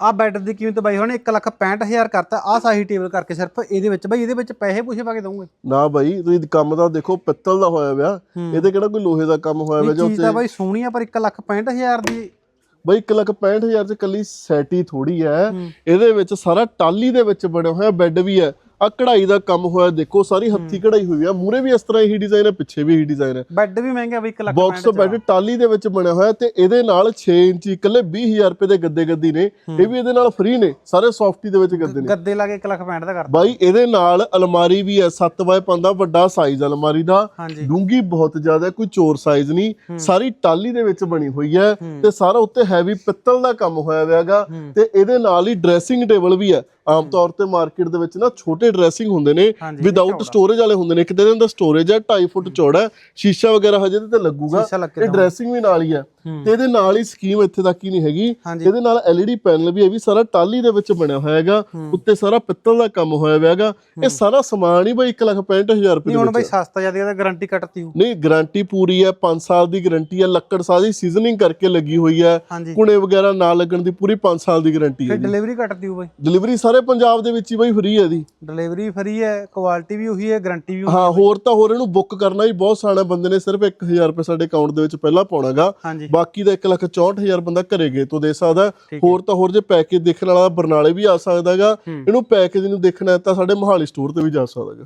ਆ ਬੈੱਡ ਦੀ ਕੀਮਤ ਬਾਈ ਹੁਣ 165000 ਕਰਤਾ ਆ ਸਾਹੀ ਟੇਬਲ ਕਰਕੇ ਸਿਰਫ ਇਹਦੇ ਵਿੱਚ ਬਾਈ ਇਹਦੇ ਵਿੱਚ ਪੈਸੇ ਪੂਸੇ ਪਾ ਕੇ ਦਊਂਗੇ? ਨਾ ਬਾਈ ਤੁਸੀਂ ਕੰਮ ਤਾਂ ਦੇਖੋ ਪਿੱਤਲ ਦਾ ਹੋਇਆ ਵਿਆ ਇਹਦੇ ਕਿਹੜਾ ਕੋਈ ਲੋਹੇ ਦਾ ਕੰਮ ਹੋਇਆ ਵਿਆ ਜਾਂ ਚੀਜ਼ ਤਾਂ ਬਾਈ ਸੋਹਣੀ ਆ ਪਰ 165000 ਦੀ। ਬਾਈ 165000 ਚ ਕੱਲੀ ਸੈਟੀ ਥੋੜੀ ਹੈ। ਇਹਦੇ ਵਿੱਚ ਸਾਰਾ ਟਾਲੀ ਦੇ ਵਿੱਚ ਬਣਿਆ ਹੋਇਆ ਬੈੱਡ ਵੀ ਹੈ। ਆ ਕਢਾਈ ਦਾ ਕੰਮ ਹੋਇਆ ਦੇਖੋ ਸਾਰੀ ਹੱਥੀ ਕਢਾਈ ਹੋਈ ਆ। ਮੂਰੇ ਵੀ ਇਸ ਤਰ੍ਹਾਂ ਇਹੀ ਡਿਜ਼ਾਈਨ ਹੈ ਪਿੱਛੇ ਵੀ ਇਹੀ ਡਿਜ਼ਾਈਨ ਹੈ ਬੈੱਡ ਵੀ ਮਹਿੰਗਾ ਬਾਈ 1 ਬਾਕਸ ਤੋਂ ਬੈੱਡ ਟਾਲੀ ਦੇ ਵਿੱਚ ਬਣਿਆ ਹੋਇਆ ਤੇ ਇਹਦੇ ਨਾਲ 6 ਇੰਚੀ ਇਕੱਲੇ 20000 ਰੁਪਏ ਦੇ ਗੱਦੇ ਗੱਦੀ ਨੇ ਇਹ ਵੀ ਇਹਦੇ ਨਾਲ ਫ੍ਰੀ ਨੇ ਸਾਰੇ ਸੌਫਟੀ ਦੇ ਵਿੱਚ ਗੱਦੇ ਨੇ। ਗੱਦੇ ਲਾ ਕੇ 165 ਦਾ ਕਰਤਾ। ਬਾਈ ਇਹਦੇ ਨਾਲ ਅਲਮਾਰੀ ਵੀ ਹੈ 7x5 ਦਾ ਵੱਡਾ ਸਾਈਜ਼ ਅਲਮਾਰੀ ਦਾ। ਡੂੰਗੀ ਬਹੁਤ ਜ਼ਿਆਦਾ ਹੈ, ਕੋਈ ਚੋਰ ਸਾਈਜ਼ ਨਹੀਂ। ਸਾਰੀ ਟਾਲੀ ਦੇ ਵਿੱਚ ਬਣੀ ਹੋਈ ਹੈ ਤੇ ਸਾਰਾ ਉੱਤੇ ਹੈਵੀ ਪਿੱਤਲ ਦਾ ਕੰਮ ਹੋਇਆ ਹੋਇਆਗਾ ਤੇ ਇਹਦੇ ਨਾਲ ਹੀ ਡਰੈਸਿੰਗ ਟੇਬਲ ਵੀ ਹੈ। ਆਮ ਤੌਰ ਤੇ ਮਾਰਕੀਟ ਦੇ ਵਿੱਚ ਨਾ ਛੋਟੇ ਡਰੈਸਿੰਗ ਹੁੰਦੇ ਨੇ ਵਿਦਆਊਟ ਸਟੋਰੇਜ ਵਾਲੇ ਹੁੰਦੇ ਨੇ ਦਿਨ ਦਾ ਸਟੋਰੇਜ ਹੈ 2.5 ਫੁੱਟ ਚੌੜਾ ਸ਼ੀਸ਼ਾ ਵਗੈਰਾ ਹਜੇ ਤੇ ਲੱਗੂਗਾ ਇਹ ਡਰੈਸਿੰਗ ਵੀ ਨਾਲ ਹੀ ਹੈ। ਤੇ ਇਹਦੇ ਨਾਲ ਹੀ ਸਕੀਮ ਇੱਥੇ ਤੱਕ ਹੀ ਨਹੀਂ ਹੈਗੀ। ਇਹਦੇ ਨਾਲ LED ਪੈਨਲ ਵੀ ਹੈ ਵੀ ਸਾਰਾ ਟਾਲੀ ਦੇ ਵਿੱਚ ਬਣਿਆ ਹੋਇਆ ਹੈਗਾ ਉੱਤੇ ਸਾਰਾ ਪਿੱਤਲ ਦਾ ਕੰਮ ਹੋਇਆ ਹੋਇਆ ਹੈਗਾ। ਇਹ ਸਾਰਾ ਸਮਾਨ ਹੀ ਬਾਈ 165000 ਰੁਪਏ ਨਹੀਂ ਦੇ ਹੁਣ ਬਾਈ ਸਸਤਾ ਜ਼ਿਆਦਾ ਇਹਦਾ ਗਾਰੰਟੀ ਕੱਟਤੀ ਹੋ ਨਹੀਂ ਗਾਰੰਟੀ ਪੂਰੀ ਹੈ 5 ਸਾਲ ਦੀ ਗਾਰੰਟੀ ਹੈ ਲੱਕੜ ਸਾਰੀ ਸੀਜ਼ਨਿੰਗ ਕਰਕੇ ਲੱਗੀ ਹੋਈ ਹੈ। ਕੁਣੇ ਵਗੈਰਾ ਨਾ ਲੱਗਣ ਦੀ ਪੂਰੀ 5 ਸਾਲ ਦੀ ਗਾਰੰਟੀ ਹੈ ਡਿਲੀਵਰੀ ਕੱਟਤੀ ਹੋ ਬਾਈ। ਡਿਲੀਵਰੀ ਸਾਰੇ ਪੰਜਾਬ ਦੇ ਵਿੱਚ ਹੀ ਬਾਈ ਫ੍ਰੀ ਹੈ ਦੀ ਡਿਲੀਵਰੀ ਫਰੀ ਹੈ ਕੁਆਲਿਟੀ ਵੀ ਉਹੀ ਹੈ ਗਾਰੰਟੀ ਵੀ ਉਹੀ ਹਾਂ ਹੋਰ ਤਾਂ ਹੋਰ ਇਹਨੂੰ ਬੁੱਕ ਕਰਨਾ ਹੀ ਬਹੁਤ ਸਾਣਾ ਬੰਦੇ ਨੇ ਸਿਰਫ 1000 ਰੁਪਏ ਸਾਡੇ ਅਕਾਊਂਟ ਦੇ ਵਿੱਚ ਪਹਿਲਾਂ ਪਾਉਣਾਗਾ। ਹਾਂਜੀ। ਬਾਕੀ ਦਾ 164000 ਬੰਦਾ ਘਰੇ ਗਏ ਤੋਂ ਦੇ ਸਕਦਾ। ਹੈ। ਹੋਰ ਤਾਂ ਹੋਰ ਜੇ ਪੈਕੇਜ ਦੇਖਣ ਵਾਲਾ ਬਰਨਾਲੇ ਵੀ ਆ ਸਕਦਾਗਾ। ਇਹਨੂੰ ਪੈਕੇਜ ਨੂੰ ਦੇਖਣਾ ਹੈ ਤਾਂ ਸਾਡੇ ਮੋਹਾਲੀ ਸਟੋਰ ਤੇ ਵੀ ਜਾ ਸਕਦਾਗਾ।